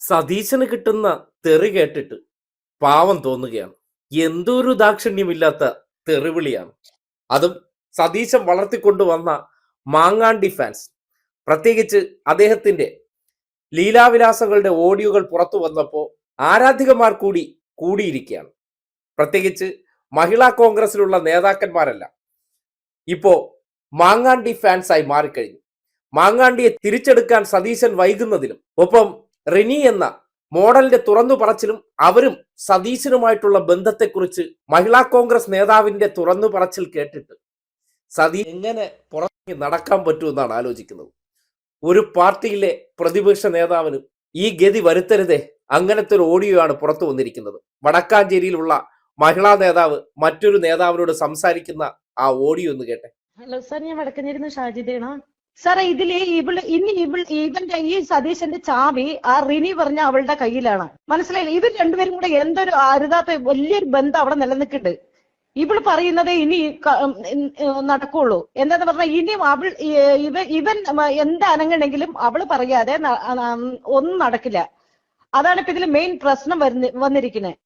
സതീശന് കിട്ടുന്ന തെറി കേട്ടിട്ട് പാവം തോന്നുകയാണ്. എന്തൊരു ദാക്ഷിണ്യമില്ലാത്ത തെറിവിളിയാണ്. അതും സതീശൻ വളർത്തിക്കൊണ്ടുവന്ന മാങ്ങാണ്ടി ഫാൻസ് പ്രത്യേകിച്ച് അദ്ദേഹത്തിന്റെ ലീലാവിലാസങ്ങളുടെ ഓഡിയോകൾ പുറത്തു വന്നപ്പോൾ ആരാധികമാർ കൂടി കൂടിയിരിക്കുകയാണ്. പ്രത്യേകിച്ച് മഹിളാ കോൺഗ്രസിലുള്ള നേതാക്കന്മാരല്ല. ഇപ്പോ മാങ്ങാണ്ടി ഫാൻസായി മാറിക്കഴിഞ്ഞു. മാങ്ങാണ്ടിയെ തിരിച്ചെടുക്കാൻ സതീശൻ വൈകുന്നതിലും ഒപ്പം റിനി എന്ന മോഡലിന്റെ തുറന്നു പറച്ചിലും അവരും സതീശനുമായിട്ടുള്ള ബന്ധത്തെക്കുറിച്ച് മഹിളാ കോൺഗ്രസ് നേതാവിന്റെ തുറന്നു പറച്ചിൽ കേട്ടിട്ട് സതീ എങ്ങനെ പുറത്തേക്ക് നടക്കാൻ പറ്റുമെന്നാണ് ആലോചിക്കുന്നത്. ഒരു പാർട്ടിയിലെ പ്രതിപക്ഷ നേതാവിന് ഈ ഗതി വരുത്തരുതേ. അങ്ങനത്തെ ഒരു ഓഡിയോ ആണ് പുറത്തു വന്നിരിക്കുന്നത്. വടക്കാഞ്ചേരിയിലുള്ള മഹിളാ നേതാവ് മറ്റൊരു നേതാവിനോട് സംസാരിക്കുന്ന ആ ഓഡിയോ ഒന്ന് കേട്ടെ. ഹലോ സാർ ഞാൻ വടക്കഞ്ചേരി ഷാജിദയാണ് സാറേ ഇതിൽ ഇവൾ ഇനി ഇവൾ ഇവന്റെ ഈ സതീശന്റെ ചാവി ആ റിനി പറഞ്ഞ അവളുടെ കയ്യിലാണ്. മനസ്സിലായില്ല? ഇവർ രണ്ടുപേരും കൂടെ എന്തൊരു അരുതാത്ത വലിയൊരു ബന്ധം അവിടെ നിലനിൽക്കുന്നുണ്ട്. ഇവൾ പറയുന്നത് ഇനി നടക്കുള്ളൂ. എന്താന്ന് പറഞ്ഞാൽ ഇനിയും അവൾ ഇവ ഇവൻ എന്ത് അനങ്ങണെങ്കിലും അവൾ പറയാതെ ഒന്നും നടക്കില്ല. അതാണ് ഇപ്പൊ ഇതിൽ മെയിൻ പ്രശ്നം വരുന്ന വന്നിരിക്കുന്നത്